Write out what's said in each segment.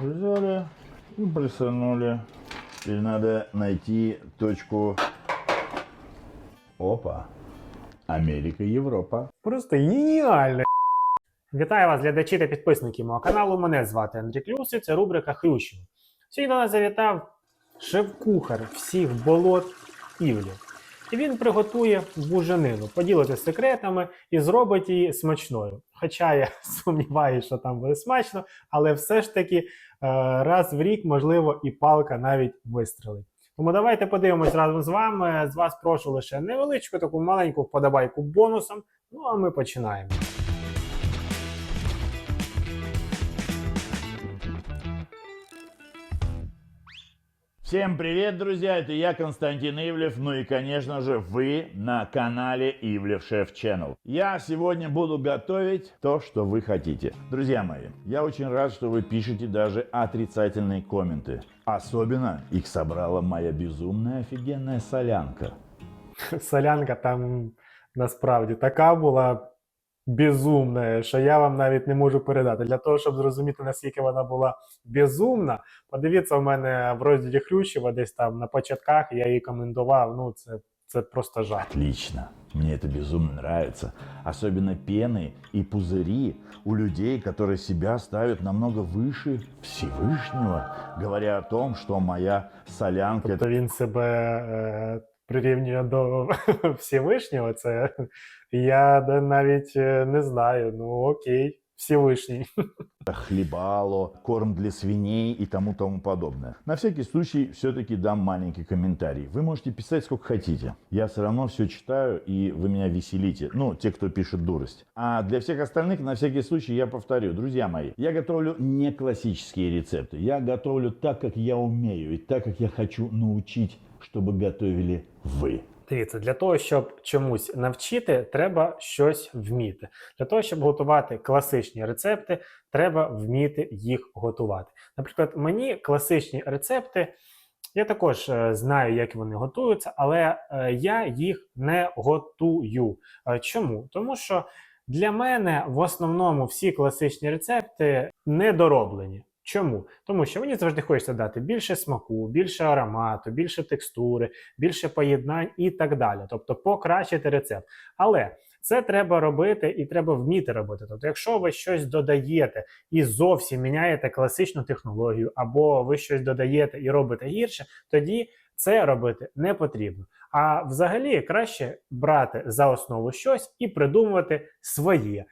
Взяли и присанули. Теперь надо найти точку... Опа. Америка, Европа. Просто геніально. Вітаю вас, глядачі та підписники мого каналу. Мене звати Андрій Клюс, і це рубрика Хрющів. Сьогодні до нас завітав шеф-кухар всіх болот Івлі. І він приготує буженину, поділиться секретами і зробить її смачною. Хоча я сумніваюся, що там буде смачно, але все ж таки е, раз в рік, можливо, і палка навіть вистрелить. Тому давайте подивимось разом з вами. З вас прошу лише невеличку таку маленьку вподобайку бонусом. Ну а ми починаємо. Всем привет, друзья! Это я, Константин Ивлев. Ну и, конечно же, вы на канале Ивлев Шеф Channel. Я сегодня буду готовить то, что вы хотите. Друзья мои, я очень рад, что вы пишете даже отрицательные комменты. Особенно их собрала моя безумная офигенная солянка. Солянка там насправді така була безумна, що я вам навіть не можу передати. Для того, щоб зрозуміти, наскільки вона була безумна, подивіться в мене в розділі Хрющева, десь там на початках я її коментував. Ну, це, це просто жах. Отлично. Мне это безумно нравится. Особенно пены и пузыри у людей, которые себя ставят намного выше Всевышнего, говоря о том, что моя солянка Тобто він себе е, прирівнює до Всевишнього. Це я навіть не знаю. Ну окей, Всевишній. это хлебало, корм для свиней и тому тому подобное. На всякий случай все-таки дам маленький комментарий. Вы можете писать сколько хотите. Я все равно все читаю, и вы меня веселите. Ну, те, кто пишет дурость. А для всех остальных, на всякий случай, я повторю. Друзья мои, я готовлю не классические рецепты. Я готовлю так, как я умею, и так, как я хочу научить, чтобы готовили вы. Дивіться, для того, щоб чомусь навчити, треба щось вміти. Для того, щоб готувати класичні рецепти, треба вміти їх готувати. Наприклад, мені класичні рецепти, я також е, знаю, як вони готуються, але е, я їх не готую. Е, Чому? Тому що для мене в основному всі класичні рецепти недороблені. Чому? Тому що мені завжди хочеться дати більше смаку, більше аромату, більше текстури, більше поєднань і так далі. Тобто покращити рецепт. Але це треба робити і треба вміти робити. Тобто, якщо ви щось додаєте і зовсім міняєте класичну технологію, або ви щось додаєте і робите гірше, тоді це робити не потрібно. А взагалі краще брати за основу щось і придумувати свої е,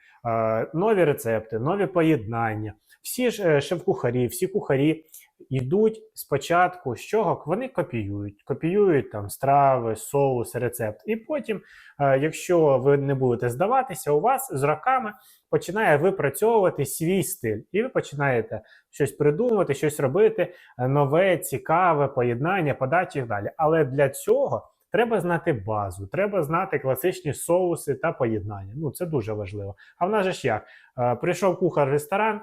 нові рецепти, нові поєднання. Всі ж е, шеф-кухарі, всі кухарі йдуть спочатку з чого вони копіюють, копіюють там страви, соуси, рецепт. І потім, е, якщо ви не будете здаватися, у вас з роками починає випрацьовувати свій стиль, і ви починаєте щось придумувати, щось робити, е, нове, цікаве, поєднання, подачі і далі. Але для цього. Треба знати базу, треба знати класичні соуси та поєднання. Ну це дуже важливо. А в нас же ж як? Прийшов кухар в ресторан,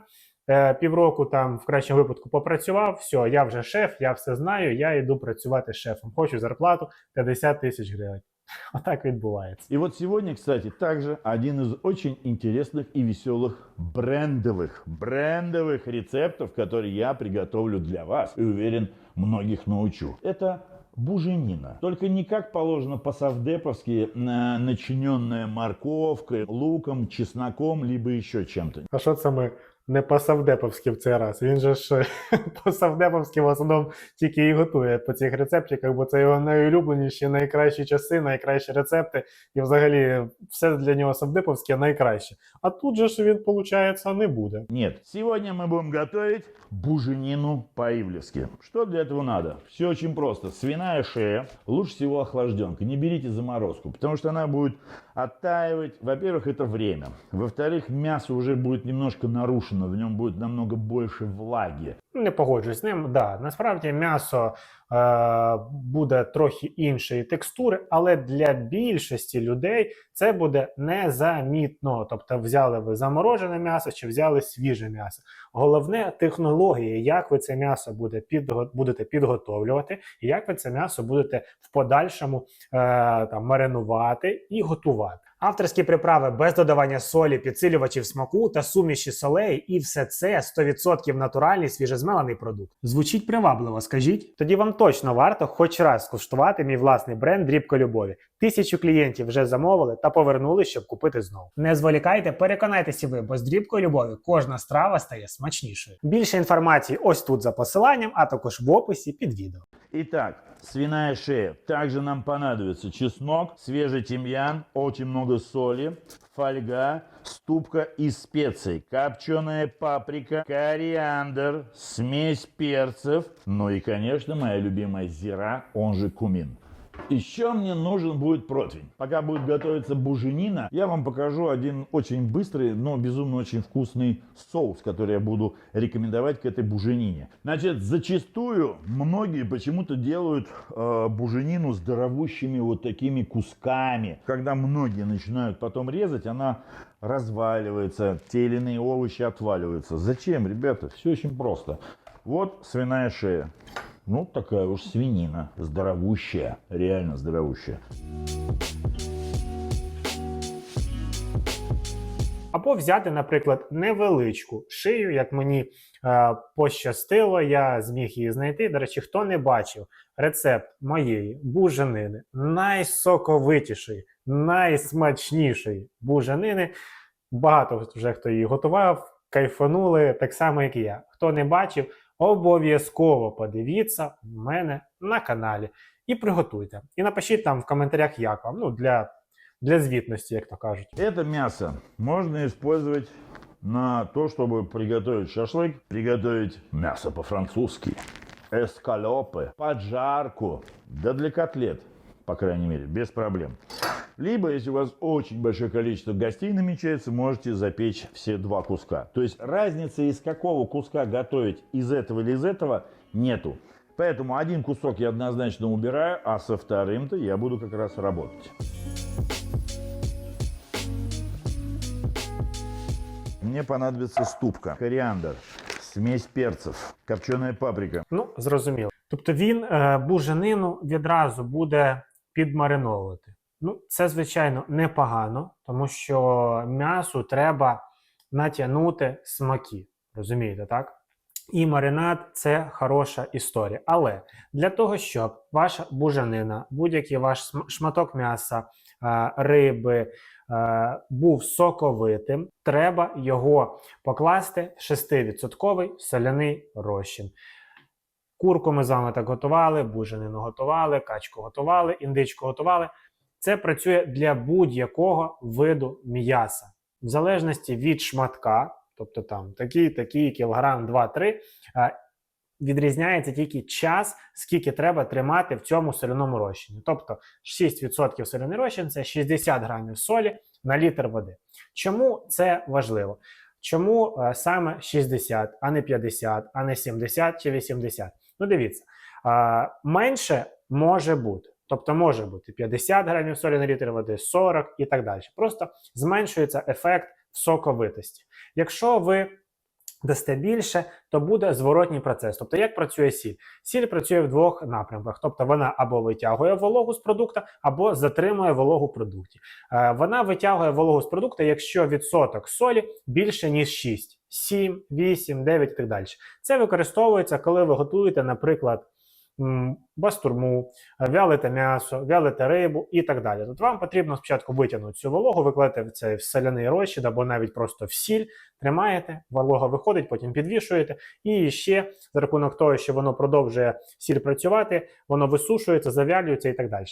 півроку там в кращому випадку попрацював. Все, я вже шеф, я все знаю. Я йду працювати шефом. Хочу зарплату 50 тисяч гривень. Отак відбувається. И вот сегодня, кстати, также один из очень интересных и веселых брендовых, брендовых рецептов, которые я приготовлю для вас и уверен, многих научу. Это буженина. Только не как положено по-совдеповски, на- начиненная морковкой, луком, чесноком, либо еще чем-то. А що це ми не по-савдеповськи в цей раз? Він же ж по-савдеповськи в основному тільки і готує по цих рецептиках, бо це його найулюбленіші, найкращі часи, найкращі рецепти, і взагалі все для нього савдеповське найкраще. А тут же ж він, виходить, не буде. Нет, сегодня мы будем готовить буженину по-ивлевски. Что для этого надо? Все очень просто. Свиная шея, лучше всего охлажденка. Не берите заморозку, потому что она будет оттаивать. Во-первых, это время. Во-вторых, мясо уже будет немножко нарушено, в нем будет намного больше влаги. Не погоджуюсь з ним. Да, насправді м'ясо е, буде трохи іншої текстури, але для більшості людей це буде незамітно. Тобто, взяли ви заморожене м'ясо чи взяли свіже м'ясо. Головне технологія, як ви це м'ясо буде підго- будете підготовлювати, і як ви це м'ясо будете в подальшому е, там маринувати і готувати. Авторські приправи без додавання солі, підсилювачів смаку та суміші солей, і все це 100% натуральний свіжезмелений продукт. Звучить привабливо, скажіть? Тоді вам точно варто хоч раз скуштувати мій власний бренд Дрібка Любові. Тисячу клієнтів вже замовили та повернули, щоб купити знову. Не зволікайте, переконайтеся ви, бо з дрібкою любові кожна страва стає смачнішою. Більше інформації ось тут за посиланням, а також в описі під відео. Итак, свиная шея. Также нам понадобится чеснок, свежий тимьян, очень много соли, фольга, ступка из специй, копченая паприка, кориандр, смесь перцев, ну и, конечно, моя любимая зира, он же кумин. Еще мне нужен будет противень. Пока будет готовиться буженина, я вам покажу один очень быстрый, но безумно очень вкусный соус, который я буду рекомендовать к этой буженине. Значит, зачастую многие почему-то делают э, буженину здоровущими вот такими кусками. Когда многие начинают потом резать, она разваливается, те или иные овощи отваливаются. Зачем, ребята? Все очень просто. Вот свиная шея. Ну, такая уж свинина, здоровущая, реально здоровущая. Або взяти, наприклад, невеличку шию, як мені е, пощастило, я зміг її знайти. До речі, хто не бачив рецепт моєї буженини, найсоковитішої, найсмачнішої буженини. Багато вже хто її готував, кайфанули так само, як і я. Хто не бачив, обов'язково подивіться в мене на каналі і приготуйте. І напишіть там в коментарях, як вам. Ну, для, для звітності, як то кажуть. Это мясо можно использовать на то, чтобы приготовить шашлык, приготовить мясо по-французски, эскалопы, поджарку, да для котлет, по крайней мере, без проблем. Либо, если у вас очень большое количество гостей намечается, можете запечь все два куска. То есть разницы из какого куска готовить, из этого или из этого, нету. Поэтому один кусок я однозначно убираю, а со вторым-то я буду как раз работать. Мне понадобится ступка, кориандр, смесь перцев, копченая паприка. Ну, зрозуміло. Тобто він е, буженину відразу буде підмариновувати. Ну, це, звичайно, непогано, тому що м'ясу треба натягнути смаки. Розумієте, так? І маринад це хороша історія. Але для того, щоб ваша буженина, будь-який ваш шматок м'яса, е, риби е, був соковитим, треба його покласти в 6% соляний розчин. Курку ми з вами так готували, буженину готували, качку готували, індичку готували. Це працює для будь-якого виду м'яса, в залежності від шматка, тобто там такий, такий кілограм, 2-3, відрізняється тільки час, скільки треба тримати в цьому соляному розчині. Тобто 6% соляний розчин це 60 грамів солі на літр води. Чому це важливо? Чому е, саме 60, а не 50, а не 70 чи 80? Ну, дивіться, а, менше може бути. Тобто може бути 50 грамів солі на літр води, 40 і так далі. Просто зменшується ефект соковитості. Якщо ви дасте більше, то буде зворотній процес. Тобто, як працює сіль? Сіль працює в двох напрямках. Тобто вона або витягує вологу з продукта, або затримує вологу в продукті. Е, Вона витягує вологу з продукту, якщо відсоток солі більше ніж 6, 7, 8, 9 і так далі. Це використовується, коли ви готуєте, наприклад, бастурму, вялите м'ясо, вялите рибу і так далі. Тут вам потрібно спочатку витягнути цю вологу, викладати в цей соляний розчин або навіть просто в сіль, тримаєте, волога виходить, потім підвішуєте. І ще за рахунок того, що воно продовжує сіль працювати, воно висушується, завялюється і так далі.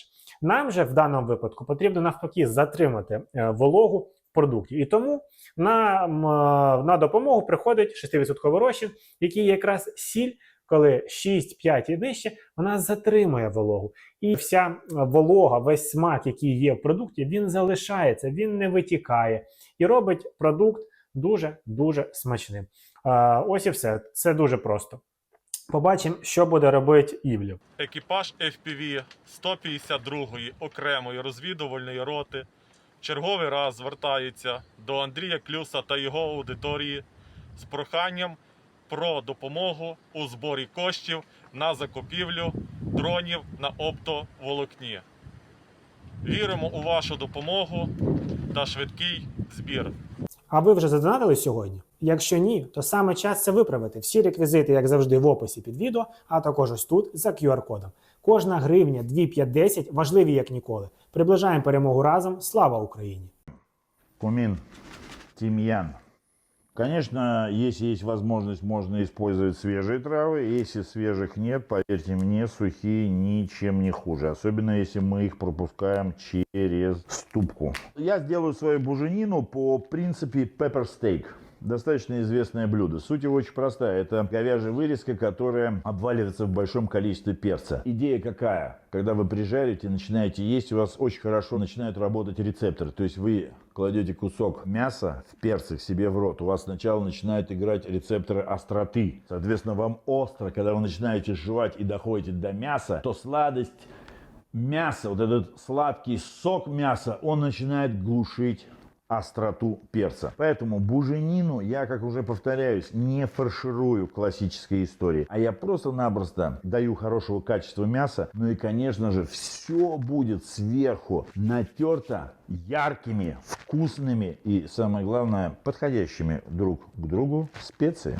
Нам же в даному випадку потрібно навпаки затримати е, вологу в продукті. І тому нам е, на допомогу приходить 6% розчин, який якраз сіль, коли 6, 5 і нижче, вона затримує вологу. І вся волога, весь смак, який є в продукті, він залишається, він не витікає і робить продукт дуже-дуже смачним. Е, Ось і все. Це дуже просто. Побачимо, що буде робити Івлів. Екіпаж FPV 152-ї окремої розвідувальної роти черговий раз звертається до Андрія Клюса та його аудиторії з проханням про допомогу у зборі коштів на закупівлю дронів на оптоволокні. Віримо у вашу допомогу. та швидкий збір. А ви вже задонатили сьогодні? Якщо ні, то саме час це виправити. Всі реквізити, як завжди, в описі під відео, а також ось тут за QR-кодом. Кожна гривня 2, 5, 10 важливі як ніколи. Приближаємо перемогу разом. Слава Україні! Кумин, тимьян. Конечно, если есть возможность, можно использовать свежие травы. Если свежих нет, поверьте мне, сухие ничем не хуже. Особенно, если мы их пропускаем через ступку. Я сделаю свою буженину по принципе pepper steak. Достаточно известное блюдо. Суть его очень простая. Это говяжья вырезка, которая обваливается в большом количестве перца. Идея какая? Когда вы прижарите, начинаете есть, у вас очень хорошо начинают работать рецепторы. То есть вы кладете кусок мяса в перцах себе в рот, у вас сначала начинают играть рецепторы остроты. Соответственно, вам остро, когда вы начинаете жевать и доходите до мяса, то сладость мяса, вот этот сладкий сок мяса, он начинает глушить остроту перца. Поэтому буженину я, как уже повторяюсь, не фарширую классической истории, а я просто-напросто даю хорошего качества мяса, ну и, конечно же, все будет сверху натерто яркими, вкусными и, самое главное, подходящими друг к другу специи.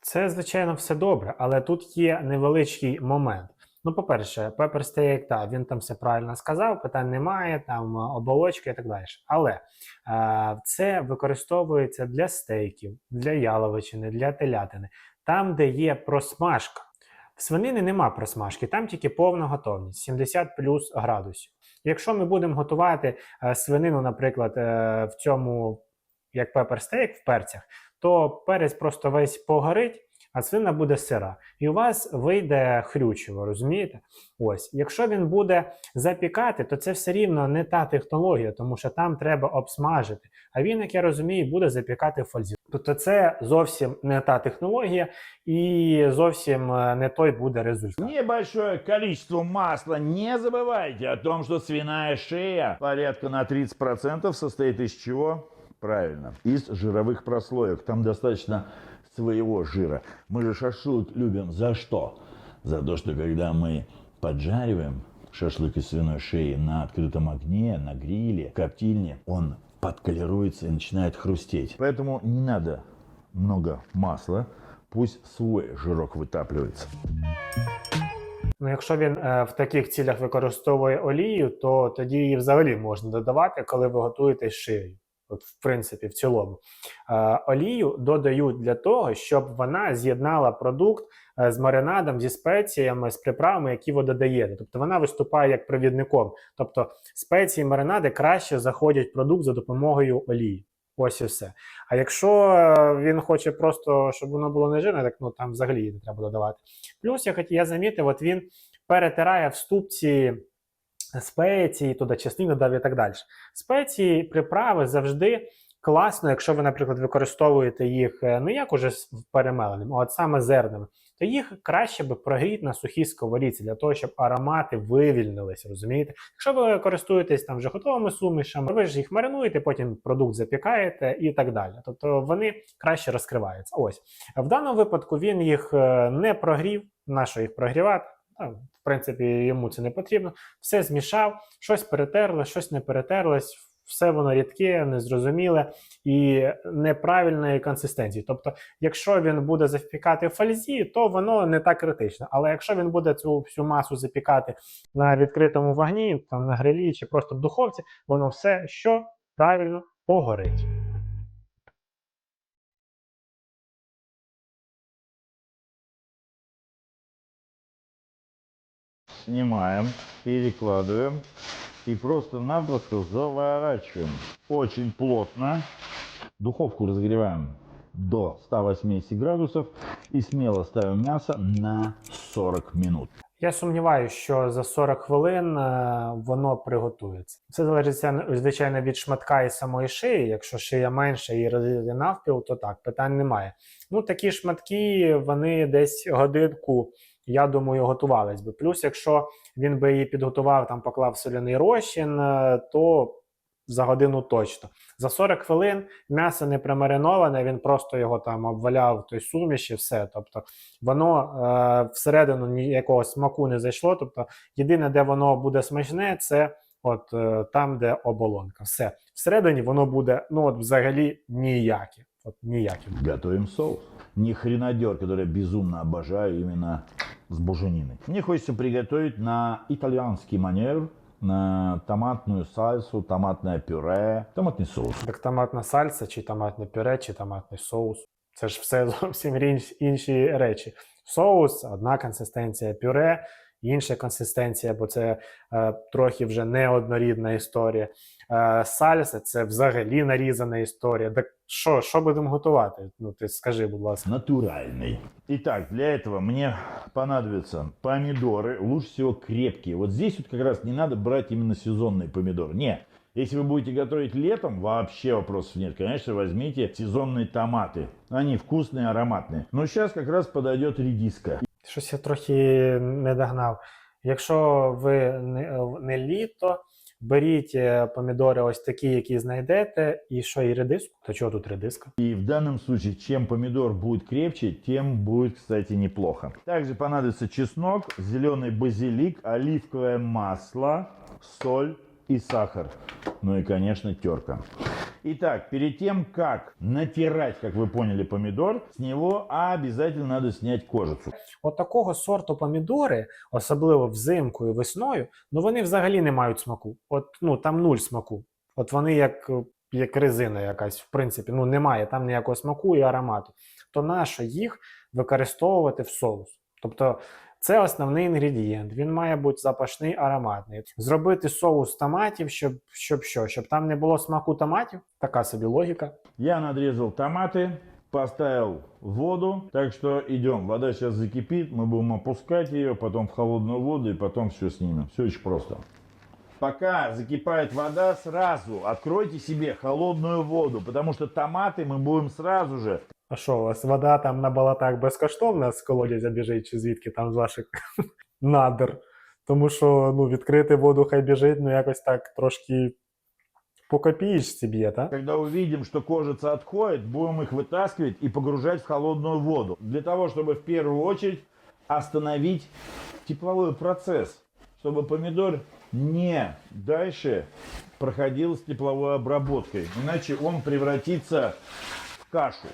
Це, звичайно, все добре, але тут є невеличкий момент. Ну, по-перше, Pepper Steak, так, він там все правильно сказав, питань немає, там е, оболочки і так далі. Але е, це використовується для стейків, для яловичини, для телятини, там, де є просмажка. В свинини нема просмажки, там тільки повна готовність 70 плюс градусів. Якщо ми будемо готувати е, свинину, наприклад, е, в цьому як пепер стейк в перцях, то перець просто весь погорить, а свина буде сира. І у вас вийде хрючево, розумієте? Ось, якщо він буде запікати, то це все рівно не та технологія, тому що там треба обсмажити. А він, як я розумію, буде запікати в. Тобто це зовсім не та технологія і зовсім е, не той буде результат. Небольшое количество масла. Не забывайте о том, что свиная шея порядка на 30% состоит из чего? Правильно, из жировых прослоек. Там достаточно своего жира. Мы же шашлык любим за что? За то, что когда мы поджариваем шашлык из свиной шеи на открытом огне, на гриле, в коптильне, он подколируется и начинает хрустеть. Поэтому не надо много масла, пусть свой жирок вытапливается. Ну, якщо він е, в таких цілях використовує олію, то тоді її взагалі можна додавати, коли ви готуєте з шиєю. От, в принципі, в цілому. Е, олію додають для того, щоб вона з'єднала продукт е, з маринадом, зі спеціями, з приправами, які ви додаєте. Тобто вона виступає як провідником. Тобто спеції, маринади краще заходять в продукт за допомогою олії. Ось і все. А якщо е, він хоче просто, щоб воно було не жирне, так ну там взагалі не треба додавати. Плюс я я замітив, от він перетирає в ступці спеції, туди чесник додав і так далі. Спеції, приправи завжди класно, якщо ви, наприклад, використовуєте їх не як уже перемеленим, а от саме зернами, то їх краще би прогріти на сухій сковорідці для того, щоб аромати вивільнились, розумієте? Якщо ви користуєтесь там вже готовими сумішами, ви ж їх маринуєте, потім продукт запікаєте і так далі. Тобто вони краще розкриваються. Ось в даному випадку він їх е, не прогрів. На що їх прогрівати? Принципі, йому це не потрібно. Все змішав, щось перетерли, щось не перетерлось. Все воно рідке, незрозуміле і неправильної консистенції. Тобто, якщо він буде запікати в фользі, то воно не так критично. Але якщо він буде цю всю масу запікати на відкритому вогні, там на грилі чи просто в духовці, воно все що правильно погорить. Снимаем, перекладываем и просто-напросто заворачиваем. Очень плотно. Духовку разогреваем до 180 градусов и смело ставим мясо на 40 минут. Я сумніваюся, що за 40 хвилин е, воно приготується. Це залежить звичайно від шматка і самої шиї. Якщо шия менша і розрізати навпіл, то так, питань немає. Ну такі шматки вони десь годинку, я думаю, готувались би. Плюс, якщо він би її підготував, там поклав соляний розчин, е, то за годину точно. За 40 хвилин м'ясо не промариноване, він просто його там обваляв той суміші, все. Тобто воно е, всередину ніякого смаку не зайшло. Тобто, єдине, де воно буде смачне, це от е, там, де оболонка. Все. Всередині воно буде ну от взагалі ніяке. От ніяке. Готовим соус. Ни хренадер, который я безумно обожаю именно с бужениной. Мне хочется приготовить на итальянский манер, на томатную сальсу, томатное пюре, томатный соус. Так томатна сальса, чи томатне пюре, чи томатний соус. Це ж все зовсім річ- інші речі. Соус одна консистенція, пюре інша консистенція, бо це е, трохи вже неоднорідна історія. Е, сальса це взагалі нарізана історія. Так що, що будемо готувати? Ну ти скажи, будь ласка. Натуральный. Итак, для этого мне понадобятся помидоры, лучше всего крепкие. Вот здесь вот как раз не надо брать именно сезонный помидор. Не, если вы будете готовить летом, вообще вопросов нет. Конечно, возьмите сезонные томаты. Они вкусные, ароматные. Но сейчас как раз подойдет редиска. Щось я трохи не догнав. Якщо ви не, не літо, беріть е, помідори ось такі, які знайдете, і що, і редиску? То чого тут редиска? И в данном случае, чем помидор будет крепче, тем будет, кстати, неплохо. Также понадобится чеснок, зеленый базилик, оливковое масло, соль и сахар. Ну и, конечно, терка. Итак, перед тем, как натирать, как вы поняли, помидор, с него обязательно надо снять кожицу. От такого сорту помідори, особливо взимку і весною, ну вони взагалі не мають смаку. От ну там нуль смаку. От вони як, як резина якась, в принципі, ну немає там ніякого смаку і аромату. То нащо їх використовувати в соус? Тобто це основний інгредієнт. Він має бути запашний ароматний. Зробити соус томатів, щоб, щоб що? Щоб там не було смаку томатів. Така собі логіка. Я надрезал томаты, поставил воду, так что идем. Вода сейчас закипит, мы будем опускать ее, потом в холодную воду и потом все снимем. Все очень просто. Пока закипает вода, сразу откройте себе холодную воду, потому что томаты мы будем сразу же А що, у вас вода там на болотах безкоштовна з колодязя біжить, чи звідки там з ваших надр? Тому що ну, відкрити воду хай біжить, ну якось так трошки по копієчці б'є, так? Когда увидим, что кожица отходит, будем их вытаскивать и погружать в холодную воду. Для того, чтобы в первую очередь остановить тепловой процесс. Чтобы помидор не дальше проходил с тепловой обработкой. Иначе он превратится в кашу.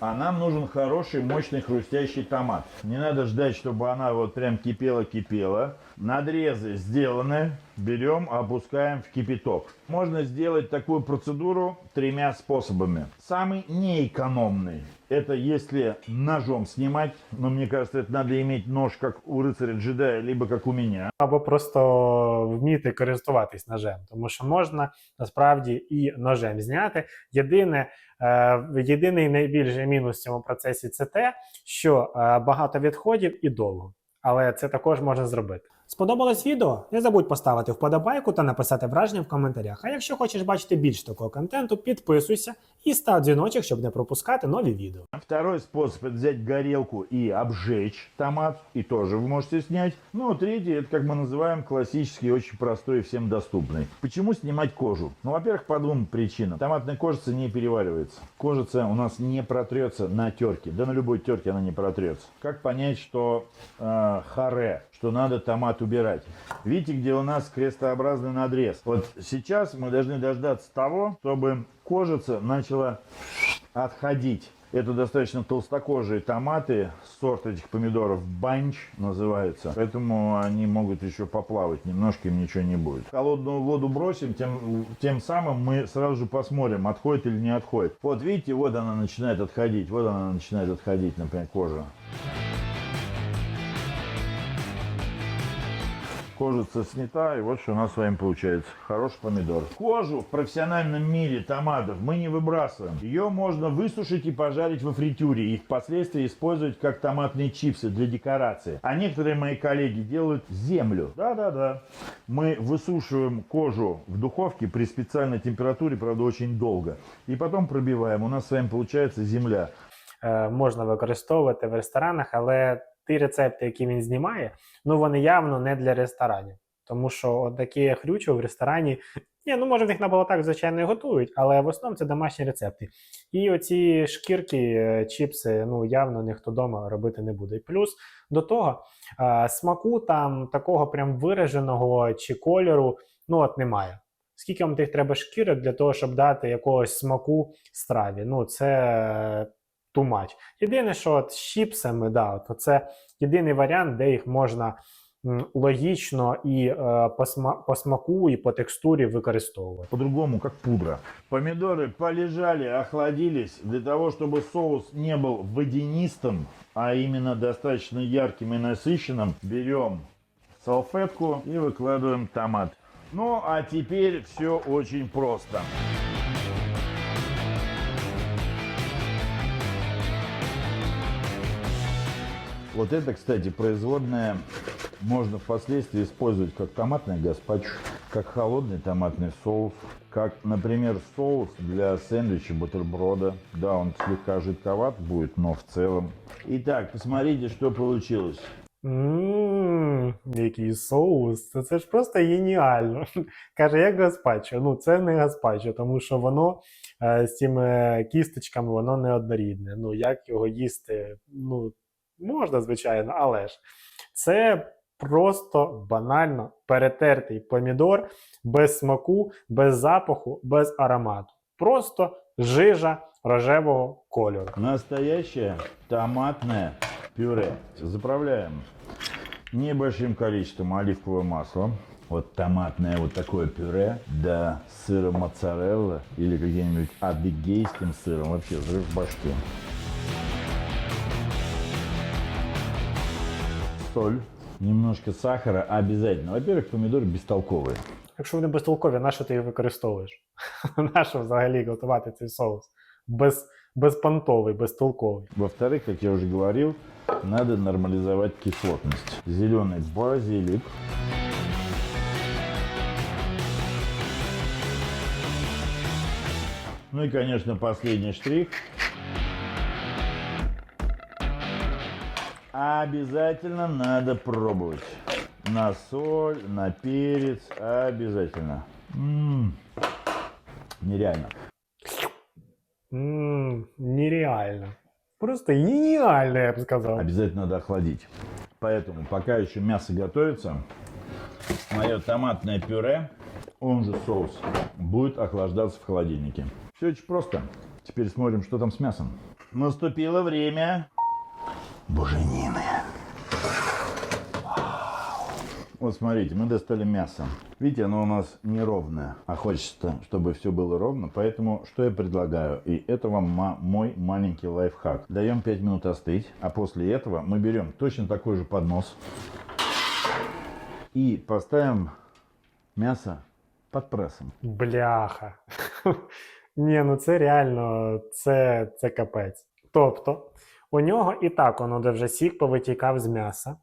А нам нужен хороший, мощный, хрустящий томат. Не надо ждать, чтобы она вот прям кипела-кипела. Надрезы сделаны. Берем, опускаем в кипяток. Можно сделать такую процедуру тремя способами. Самый неэкономный – это если ножом снимать. Но мне кажется, это надо иметь нож, как у рыцаря джедая, либо как у меня. Або просто вміти користуватись ножем, тому що можна насправді і ножем зняти. Єдине, е, єдиний найбільший мінус в цьому процесі це те, що е, багато відходів і довго. Але це також можна зробити. Сподобалось відео? Не забудь поставити вподобайку та написати враження в коментарях. А якщо хочеш бачити більше такого контенту, підписуйся і став дзвіночок, щоб не пропускати нові відео. Второй способ – это взять горелку и обжечь томат. И тоже вы можете снять. Ну, а третий – это, как мы называем, классический, очень простой и всем доступный. Почему снимать кожу? Ну, во-первых, по двум причинам. Томатная кожица не переваривается. Кожица у нас не протрется на терке. Да на любой терке она не протрется. Как понять, что э, харе, что надо томат убирать? Видите, где у нас крестообразный надрез? Вот сейчас мы должны дождаться того, чтобы кожица начала отходить. Это достаточно толстокожие томаты, сорт этих помидоров банч называется, поэтому они могут еще поплавать, немножко им ничего не будет. Холодную воду бросим, тем, тем самым мы сразу же посмотрим, отходит или не отходит. Вот видите, вот она начинает отходить, вот она начинает отходить, например, кожа. Кожица снята, и вот что у нас с вами получается. Хороший помидор. Кожу в профессиональном мире томатов мы не выбрасываем. Ее можно высушить и пожарить во фритюре. И впоследствии использовать как томатные чипсы для декорации. А некоторые мои коллеги делают землю. Да-да-да. Мы высушиваем кожу в духовке при специальной температуре, правда, очень долго. И потом пробиваем. У нас с вами получается земля. е, можна використовувати в ресторанах, але ті рецепти, які він знімає, ну вони явно не для ресторанів. Тому що от такі хрючо в ресторані, ні, ну може в них на болотах, звичайно, і готують, але в основному це домашні рецепти. І оці шкірки, е, чіпси, ну явно ніхто вдома робити не буде. І плюс до того е, смаку там такого прям вираженого чи кольору. ну от немає. Скільки вам тих треба шкірок для того, щоб дати якогось смаку страві? Ну, це too much. Єдине, що от з чіпсами, да, то це єдиний варіант, де їх можна м, логічно і е, по, сма- по смаку, і по текстурі використовувати. По-другому, как пудра. Помидоры полежали, охладились. Для того, чтобы соус не был водянистым, а именно достаточно ярким и насыщенным, берем салфетку и выкладываем томат. Ну, а теперь все очень просто. Вот это, кстати, производная можно впоследствии использовать как томатный гаспачо, как холодный томатный соус, как, например, соус для сэндвича бутерброда. Да, он слегка жидковат будет, но в целом. Итак, посмотрите, что получилось. Ммм, який соус. Це, це ж просто геніально. Каже, як гаспачо. Ну, це не гаспачо, тому що воно е, з цими кісточками воно не однорідне. Ну, як його їсти? Ну, можна, звичайно, але ж це просто банально перетертий помідор без смаку, без запаху, без аромату. Просто жижа рожевого кольору. Настоящее томатное пюре. Заправляем небольшим количеством оливкового масла. Вот томатное вот такое пюре, да, с сыром моцарелла или каким-нибудь адыгейским сыром. Вообще взрыв башки. Соль, немножко сахара обязательно. Во-первых, помидоры бестолковые. Якщо вони безтолкові, на що ти їх використовуєш? на що взагалі готувати цей соус? Без, безпонтовий, безтолковий. Во-вторых, как я уже говорил, надо нормализовать кислотность. Зеленый базилик. Ну и, конечно, последний штрих. Обязательно надо пробовать. На соль, на перец, обязательно. М, Нереально. Ммм, нереально. Просто геніально, я б сказав. Обязательно надо охладить. Поэтому пока еще мясо готовится, мое томатное пюре, он же соус, будет охлаждаться в холодильнике. Все очень просто. Теперь смотрим, что там с мясом. Наступило время буженины. Вот смотрите, мы достали мясо. Видите, оно у нас неровное, а хочется, чтобы все было ровно. Поэтому что я предлагаю? И это вам мой маленький лайфхак. Даем 5 минут остыть, а после этого мы берем точно такой же поднос и поставим мясо под прессом. Бляха. Ні, ну це реально, це, це капець. Тобто, у нього і так воно де вже сік повитікав з м'яса.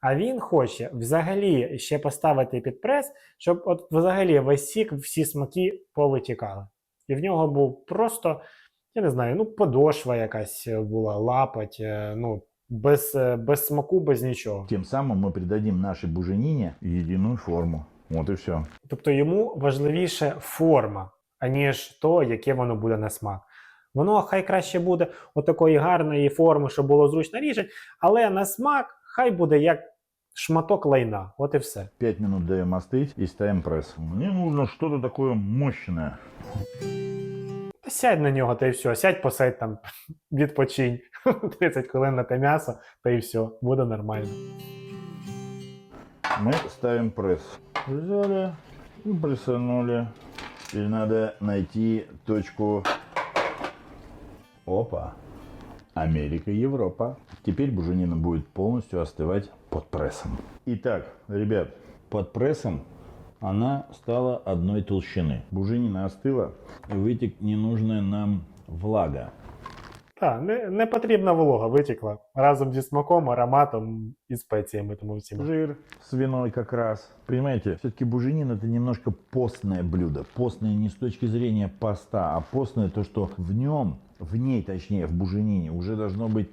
А він хоче взагалі ще поставити під прес, щоб от взагалі весь сік, всі смаки повитікали. І в нього був просто, я не знаю, ну, подошва якась була, лапать, е, ну, без, е, без смаку, без нічого. Тем самым мы придадим нашей буженине единую форму. Вот и все. Тобто йому важливіше форма, аніж то, яке воно буде на смак. Воно хай краще буде отакої гарної форми, щоб було зручно ріжати, але на смак хай буде як шматок лайна. От і все. 5 минут даем остыть и ставим пресс. Мне нужно что-то такое мощное. Та Сядь на нього, та й все. Сядь, посадь там, відпочинь. 30 хвилин на те м'ясо, та й все, буде нормально. Мы ставим пресс. Взяли и прессанули. Теперь надо найти точку. Опа. Америка, Европа. Теперь буженина будет полностью остывать под прессом. Итак, ребят, под прессом она стала одной толщины. Буженина остыла, и вытек ненужная нам влага. Так, не, не потрібна волога витікла разом зі смаком, ароматом і спеціями тому всім. Жир свиной как раз. Понимаете, все-таки буженин это немножко постное блюдо. Постное не с точки зрения поста, а постное то, что в нем, в ней точнее, в буженине уже должно быть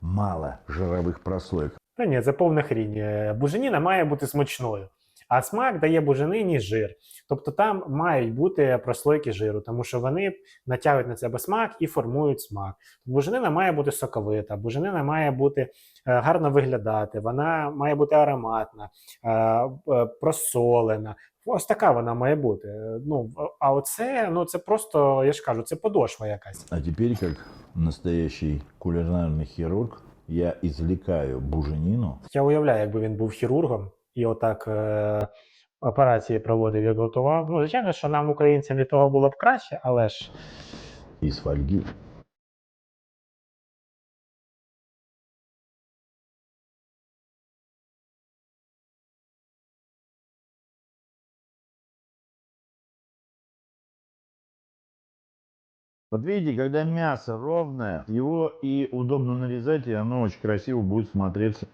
мало жировых прослоек. Та ні, це повна хрінь. Буженіна має бути смачною. А смак дає буженині жир. Тобто там мають бути прослойки жиру, тому що вони натягують на себе смак і формують смак. Буженина має бути соковита, буженина має бути е, гарно виглядати, вона має бути ароматна, е, е, просолена. Ось така вона має бути. Е, Ну, а оце, ну це просто, я ж кажу, це подошва якась. А теперь, как настоящий кулинарный хирург, я извлекаю буженину Я уявляю, якби він був хірургом і отак е, операції проводив і готував. Ну, звичайно, що нам, українцям, від того було б краще, але ж из фольги. Вот видите, когда мясо ровное, его и удобно нарезать, и оно очень красиво будет смотреться.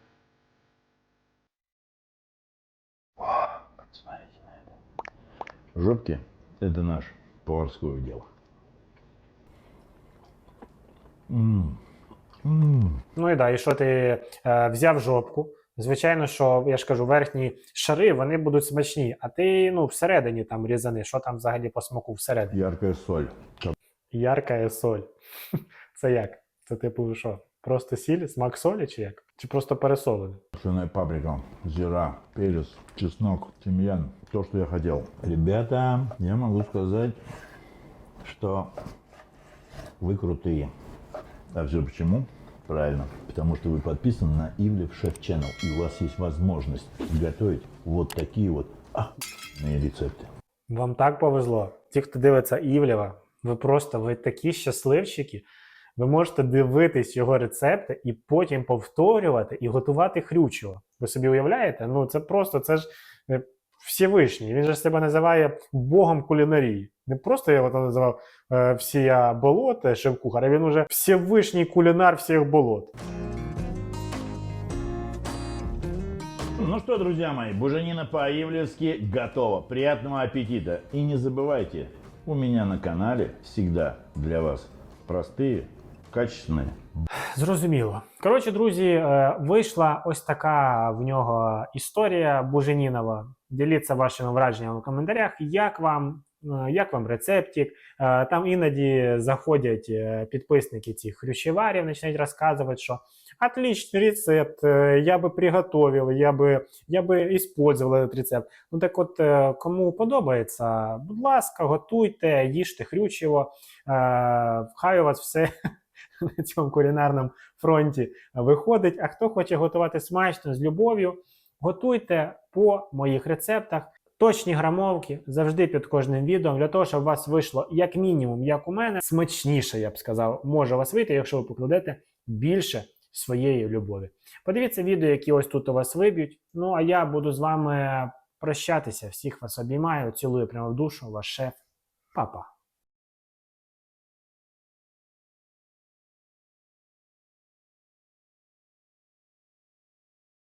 О, Посмотрите на это. Жопки – это наше поварское дело. М. М. Ну і да, і що ти е, взяв жопку. Звичайно, що я ж кажу, верхні шари вони будуть смачні, а ти ну всередині там різани. Що там взагалі по смаку всередині? Яркая соль. Ярка соль. Це як? Це типу що? Просто сіль, смак солі чи як? Чи просто пересолене? Соленая паприка, зира, перец, чеснок, тимьян. То, что я хотел. Ребята, я могу сказать, что вы крутые. А все почему? Правильно. Потому что вы подписаны на Ивлев Шеф Channel. И у вас есть возможность готовить вот такие вот охуенные рецепты. Вам так повезло. Ті, хто дивиться Івлєва, Ви просто ви такі щасливчики. Ви можете дивитись його рецепти і потім повторювати і готувати хрючево. Ви собі уявляєте? Ну це просто це ж е, Всевишній. Він же себе називає Богом кулінарії. Не просто його називав е, всія болот, шеф-кухар, а він уже Всевишній кулінар всіх болот. Ну что, друзья мои, буженина по-ивлевски готова. Приятного аппетита. И не забывайте, у меня на канале всегда для вас простые, качественные Зрозуміло. Коротше, друзі, е, вийшла ось така в нього історія Буженінова. Діліться вашими враженнями в коментарях. Як вам, е, як вам рецептик? Е, Там іноді заходять підписники цих хрющеварів, починають розказувати, що отличний рецепт, е, я би приготовив, я би, я би использовал этот рецепт. Ну так от, е, кому подобається, будь ласка, готуйте, їжте хрючево, е, хай у вас все на цьому кулінарному фронті виходить. А хто хоче готувати смачно з любов'ю, готуйте по моїх рецептах. Точні грамовки завжди під кожним відео, для того, щоб у вас вийшло як мінімум, як у мене, смачніше, я б сказав, може у вас вийти, якщо ви покладете більше своєї любові. Подивіться відео, які ось тут у вас виб'ють. Ну а я буду з вами прощатися. Всіх вас обіймаю, цілую прямо в душу, ваш шеф, папа.